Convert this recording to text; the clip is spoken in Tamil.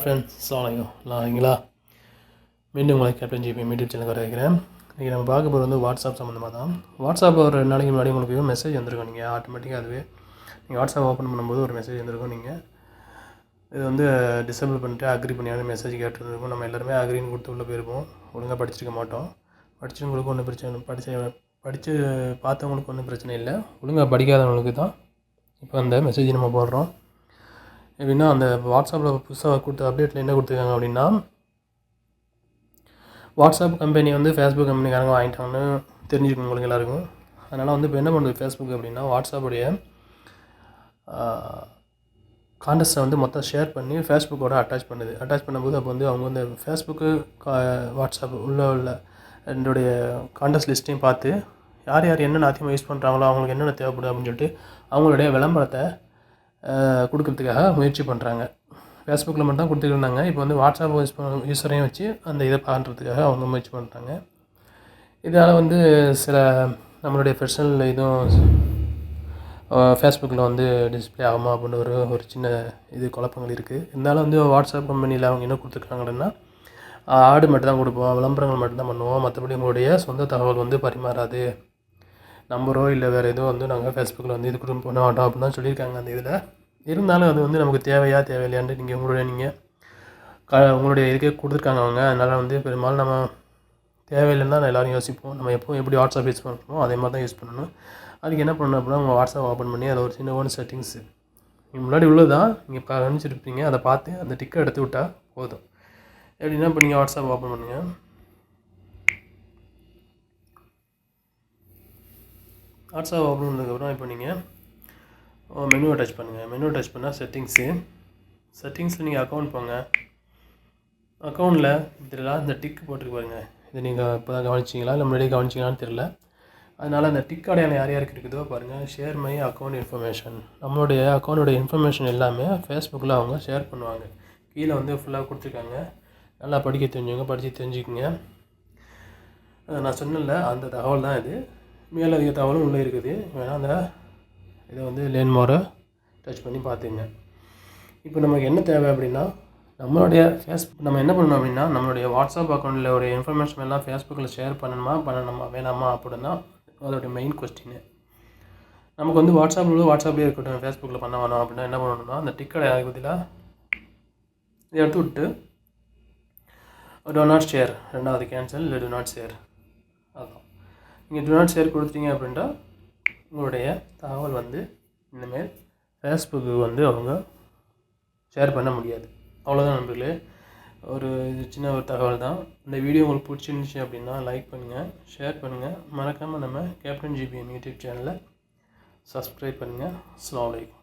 ஃப்ரெண்ட்ஸ் சாலையும் இல்லைங்களா மீண்டும் உங்களை கேப்டன் ஜிபி யூடியூப் சேனல் வர வைக்கிறேன் இன்றைக்கி நம்ம பார்க்க போகிறது வந்து வாட்ஸ்அப் சம்மந்தமாக தான். வாட்ஸ்அப் ஒரு ரெண்டு நாளைக்கு முன்னாடி உங்களுக்கு மெசேஜ் வந்திருக்கும். நீங்கள் ஆட்டோமேட்டிக்காக அதுவே நீங்கள் வாட்ஸ்அப் ஓப்பன் பண்ணும்போது ஒரு மெசேஜ் வந்திருக்கும் நீங்கள் இது வந்து டிசபிள் பண்ணிட்டு அக்ரி பண்ணியான மெசேஜ் கேட்டுருந்துருக்கும் நம்ம எல்லாருமே அக்ரின்னு கொடுத்து உள்ளே போயிருப்போம். ஒழுங்காக படிச்சிருக்க மாட்டோம். படிச்சவங்களுக்கு ஒன்றும் பிரச்சனை படித்த படித்து பார்த்தவங்களுக்கு ஒன்றும் பிரச்சனை இல்லை. ஒழுங்காக படிக்காதவங்களுக்கு தான் இப்போ அந்த மெசேஜ் நம்ம போடுறோம். எப்படின்னா அந்த வாட்ஸ்அப்பில் புதுசாக கொடுத்த அப்டேட்டில் என்ன கொடுத்துருக்காங்க அப்படின்னா வாட்ஸ்அப் கம்பெனி வந்து ஃபேஸ்புக் கம்பெனிக்காரங்க வாங்கிட்டாங்கன்னு தெரிஞ்சுக்கணும் உங்களுக்கு எல்லாருக்கும். அதனால் வந்து இப்போ என்ன பண்ணுது ஃபேஸ்புக் அப்படின்னா வாட்ஸ்அப்புடைய காண்டஸ்ட்டை வந்து மொத்தம் ஷேர் பண்ணி ஃபேஸ்புக்கோட அட்டாச் பண்ணுது. அட்டாச் பண்ணும்போது அப்போ வந்து அவங்க வந்து ஃபேஸ்புக்கு கா வாட்ஸ்அப் உள்ள உள்ள ரெண்டுடைய கான்டெஸ்ட் லிஸ்ட்டையும் பார்த்து யார் யார் என்னென்ன அதிகமாக யூஸ் பண்ணுறாங்களோ அவங்களுக்கு என்னென்ன தேவைப்படுது அப்படின்னு சொல்லிட்டு அவங்களுடைய விளம்பரத்தை கொடுக்கறதுக்காக முயற்சி பண்ணுறாங்க ஃபேஸ்புக்கில் மட்டும் தான் கொடுத்துருந்தாங்க இப்போ வந்து வாட்ஸ்அப் யூஸ் பண்ண யூஸரையும் வச்சு அந்த இதை பண்ணுறதுக்காக அவங்க முயற்சி பண்ணுறாங்க இதனால் வந்து சில நம்மளுடைய பெர்சனல் இதுவும் ஃபேஸ்புக்கில் வந்து டிஸ்ப்ளே ஆகுமா அப்படின்னு ஒரு ஒரு சின்ன இது குழப்பங்கள் இருக்குது இருந்தாலும் வந்து வாட்ஸ்அப் கம்பெனியில் அவங்க என்ன கொடுத்துருக்காங்கன்னா ஆடு மட்டும் தான் கொடுப்போம் விளம்பரங்கள் மட்டும்தான் பண்ணுவோம். மற்றபடி உங்களுடைய சொந்த தகவல் வந்து பரிமாறாது. நம்பரோ இல்லை வேறு எதுவும் வந்து நாங்கள் ஃபேஸ்புக்கில் வந்து இது கொடுக்க பண்ண மாட்டோம் அப்படின்னு தான் சொல்லியிருக்காங்க அந்த இதில். இருந்தாலும் அது வந்து நமக்கு தேவையா தேவையில்லையான்ட்டு நீங்கள் உங்களுடைய நீங்கள் க உங்களுடைய இதுக்கே கொடுத்துருக்காங்க அவங்க. அதனால் வந்து பெரும்பாலும் நம்ம தேவையில்லைன்னு தான் எல்லாரும் யோசிப்போம். நம்ம எப்போ எப்படி வாட்ஸ்அப் யூஸ் பண்ணுறோமோ அதே மாதிரி தான் யூஸ் பண்ணணும். அதுக்கு என்ன பண்ணணும் அப்படின்னா உங்கள் வாட்ஸ்அப் ஓப்பன் பண்ணி அதில் ஒரு சின்ன ஒன் செட்டிங்ஸு நீங்கள் முன்னாடி உள்ளது தான் நீங்கள் இப்போ அனுப்பிச்சிருப்பீங்க அதை பார்த்து அந்த டிக்கெட் எடுத்து விட்டால் போதும். எப்படின்னா இப்போ நீங்கள் வாட்ஸ்அப் ஓப்பன் பண்ணுங்கள் வாட்ஸ்அப் ஓப்பன் பண்ணதுக்கப்புறம் இப்போ நீங்கள் மெனுவை டச் பண்ணுங்கள் மெனுவை டச் பண்ணால் செட்டிங்ஸு செட்டிங்ஸில் நீங்கள் அக்கௌண்ட் போங்க. அக்கௌண்ட்டில் இதெல்லாம் இந்த டிக் போட்டுருக்கு பாருங்கள் இது நீங்கள் இப்போ தான் கவனிச்சிங்களா? இல்லை முன்னாடியே கவனிச்சிங்களான்னு தெரில அதனால் அந்த டிக் அடையாளம் யார் யாருக்கு இருக்குதோ பாருங்கள் ஷேர் மை அக்கௌண்ட் இன்ஃபர்மேஷன் நம்மளுடைய அக்கௌண்ட்டோட இன்ஃபர்மேஷன் எல்லாமே ஃபேஸ்புக்கில் அவங்க ஷேர் பண்ணுவாங்க. கீழே வந்து ஃபுல்லாக கொடுத்துருக்காங்க. நல்லா படிக்க தெரிஞ்சவங்க படித்து தெரிஞ்சுக்குங்க. நான் சொன்னல அந்த தகவல் தான் இது. மேலதிக தகவலும் உள்ளே இருக்குது. வேணால் அந்த இதை வந்து லேன்மோரை டச் பண்ணி பார்த்துங்க. இப்போ நமக்கு என்ன தேவை அப்படின்னா நம்மளுடைய ஃபேஸ்புக் நம்ம என்ன பண்ணணும் அப்படின்னா நம்மளுடைய வாட்ஸ்அப் அக்கௌண்ட்டில் ஒரு இன்ஃபர்மேஷன் எல்லாம் ஃபேஸ்புக்கில் ஷேர் பண்ணணுமா பண்ணணுமா வேணாமா அப்படின்னா அதோடைய மெயின் கொஸ்டின் நமக்கு வந்து வாட்ஸ்அப்பில் வாட்ஸ்அப்லேயே இருக்கட்டும். ஃபேஸ்புக்கில் பண்ண வேணாம் அப்படின்னா என்ன பண்ணணும்னா அந்த டிக்கெட் அதுக்கு பதிலாக இதை எடுத்து விட்டு டோ நாட் ஷேர் ரெண்டாவது கேன்சல் இல்லை டோ நாட் ஷேர் நீங்கள் டூ நாட் ஷேர் கொடுத்தீங்க அப்படின்ட்டா உங்களுடைய தகவல் வந்து இனிமேல் ஃபேஸ்புக்கு வந்து அவங்க ஷேர் பண்ண முடியாது. அவ்வளோதான் நண்பர்களே. ஒரு இது சின்ன ஒரு தகவல் தான். இந்த வீடியோ உங்களுக்கு பிடிச்சிருந்துச்சி அப்படின்னா லைக் பண்ணுங்கள் ஷேர் பண்ணுங்கள் மறக்காமல் நம்ம கேப்டன் ஜிபிஎம் யூடியூப் சேனலை சப்ஸ்கிரைப் பண்ணுங்கள் அஸ்ஸலாமு வலைக்கம்